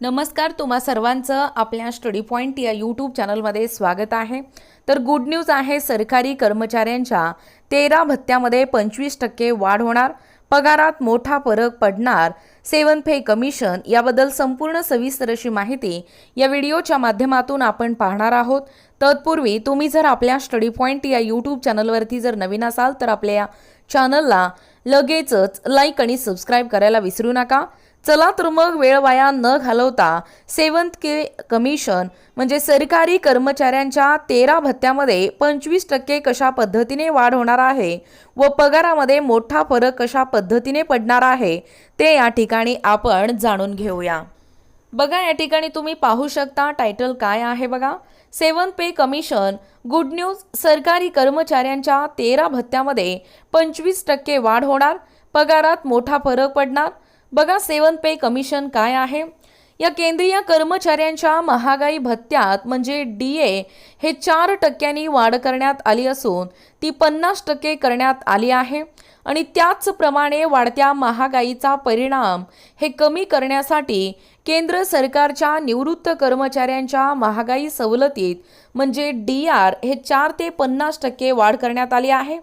नमस्कार तुम्हा सर्वांचं आपल्या स्टडी पॉईंट या यूट्यूब चॅनलमध्ये स्वागत आहे. तर गुड न्यूज आहे सरकारी कर्मचाऱ्यांच्या तेरा भत्त्यामध्ये पंचवीस टक्के वाढ होणार पगारात मोठा फरक पडणार सेवन पे कमिशन याबद्दल संपूर्ण सविस्तर अशी माहिती या व्हिडिओच्या माध्यमातून आपण पाहणार आहोत. तत्पूर्वी तुम्ही जर आपल्या स्टडी पॉईंट या यूट्यूब चॅनलवरती जर नवीन असाल तर आपल्या या चॅनलला लगेचच लाईक आणि सबस्क्राईब करायला विसरू नका. चला तर मग वेळ वाया न घालवता सेवंत के कमिशन म्हणजे सरकारी कर्मचाऱ्यांच्या तेरा भत्त्यामध्ये पंचवीस टक्के कशा पद्धतीने वाढ होणार आहे व पगारामध्ये मोठा फरक कशा पद्धतीने पडणार आहे ते या ठिकाणी आपण जाणून घेऊया. बघा या ठिकाणी तुम्ही पाहू शकता टायटल काय आहे बघा. Seven pay commission good news सरकारी कर्मचाऱ्यांच्या तेरा भत्त्यामध्ये पंचवीस टक्के वाढ होणार पगारात मोठा फरक पडणार बघा सेवन पे कमिशन काय आहे? या केंद्रीय कर्मचाऱ्यांच्या महागाई भत्त्यात म्हणजे डी ए हे चार टक्क्यांनी वाढ करण्यात आली असून ती पन्नास टक्के करण्यात आली आहे. आणि त्याचप्रमाणे वाढत्या महागाईचा परिणाम हे कमी करण्यासाठी केंद्र सरकारच्या निवृत्त कर्मचाऱ्यांच्या महागाई सवलतीत म्हणजे डी आर हे चार ते पन्नास टक्के वाढ करण्यात आली आहे.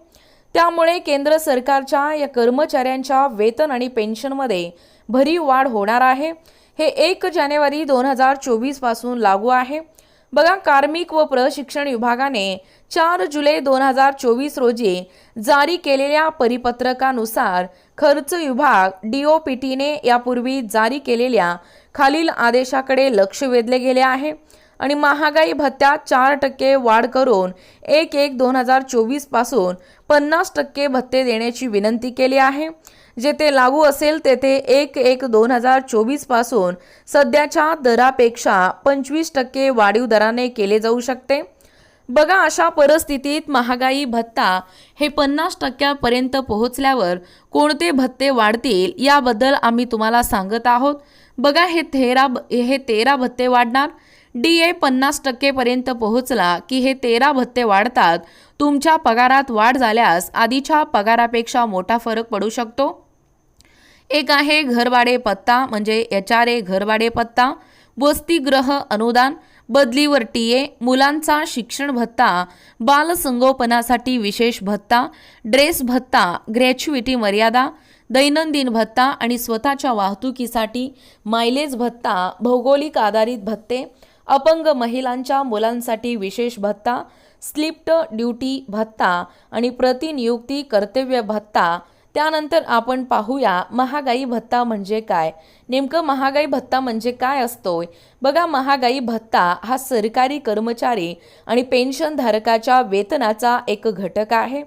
त्यामुळे केंद्र सरकारच्या या कर्मचाऱ्यांच्या वेतन आणि पेन्शनमध्ये भरीव वाढ होणार आहे. हे एक जानेवारी दोन हजार चोवीसपासून लागू आहे. बघा कार्मिक व प्रशिक्षण विभागाने चार जुलै दोन हजार चोवीस रोजी जारी केलेल्या परिपत्रकानुसार खर्च विभाग डीओपीटीने यापूर्वी जारी केलेल्या खालील आदेशाकडे लक्ष वेधले गेले आहे. आणि महागाई भत्त्यात चार टक्के वाढ करून एक एक दोन हजार चोवीसपासून पन्नास टक्के भत्ते देण्याची विनंती केली आहे. जेथे लागू असेल तेथे एक एक दोन हजार चोवीसपासून सध्याच्या दरापेक्षा पंचवीस टक्के वाढीव दराने केले जाऊ शकते. बघा अशा परिस्थितीत महागाई भत्ता हे पन्नास टक्क्यापर्यंत पोहोचल्यावर कोणते भत्ते वाढतील याबद्दल आम्ही तुम्हाला सांगत आहोत. बघा हे तेरा हे तेरा भत्ते वाढणार. डी ए पन्नास टक्केपर्यंत पोहोचला की हे तेरा भत्ते वाढतात. तुमच्या पगारात वाढ झाल्यास आधीच्या पगारापेक्षा मोठा फरक पडू शकतो. एक आहे घरभाडे पत्ता म्हणजे एच आर ए घरभाडे पत्ता वसतिगृह अनुदान बदलीवर टी ए मुलांचा शिक्षण भत्ता बालसंगोपनासाठी विशेष भत्ता ड्रेस भत्ता ग्रॅच्युइटी मर्यादा दैनंदिन भत्ता आणि स्वतःच्या वाहतुकीसाठी मायलेज भत्ता भौगोलिक आधारित भत्ते अपंग महिलांच्या मुलांसाठी विशेष भत्ता स्लिप्ट ड्युटी भत्ता आणि प्रतिनियुक्ती कर्तव्य भत्ता. त्यानंतर आपण पाहूया महागाई भत्ता म्हणजे काय? नेमकं महागाई भत्ता म्हणजे काय असतोय? बघा महागाई भत्ता हा सरकारी कर्मचारी आणि पेन्शनधारकाच्या वेतनाचा एक घटक आहे.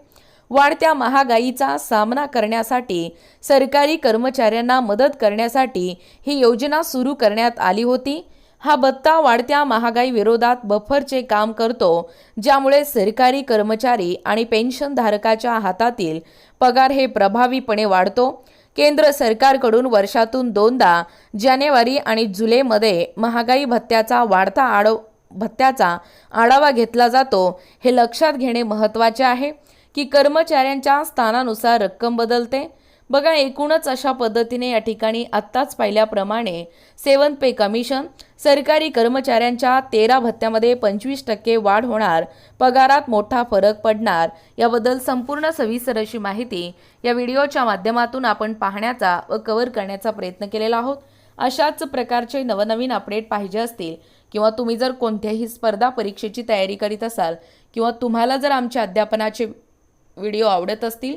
वाढत्या महागाईचा सामना करण्यासाठी सरकारी कर्मचाऱ्यांना मदत करण्यासाठी ही योजना सुरू करण्यात आली होती. हा भत्ता वाढत्या महागाई विरोधात बफरचे काम करतो ज्यामुळे सरकारी कर्मचारी आणि पेन्शनधारकाच्या हातातील पगार हे प्रभावीपणे वाढतो. केंद्र सरकारकडून वर्षातून दोनदा जानेवारी आणि जुलैमध्ये महागाई भत्त्याचा वाढता आडव भत्त्याचा आढावा घेतला जातो हे लक्षात घेणे महत्त्वाचे आहे की कर्मचाऱ्यांच्या स्थानानुसार रक्कम बदलते. बघा एकूणच अशा पद्धतीने या ठिकाणी आत्ताच पाहिल्याप्रमाणे सेवन पे कमिशन सरकारी कर्मचाऱ्यांच्या तेरा भत्त्यामध्ये पंचवीस टक्के वाढ होणार पगारात मोठा फरक पडणार याबद्दल संपूर्ण सविस्तर अशी माहिती या व्हिडिओच्या माध्यमातून आपण पाहण्याचा व कव्हर करण्याचा प्रयत्न केलेला आहोत. अशाच प्रकारचे नवनवीन अपडेट पाहिजे असतील किंवा तुम्ही जर कोणत्याही स्पर्धा परीक्षेची तयारी करीत असाल किंवा तुम्हाला जर आमच्या अध्यापनाचे व्हिडिओ आवडत असतील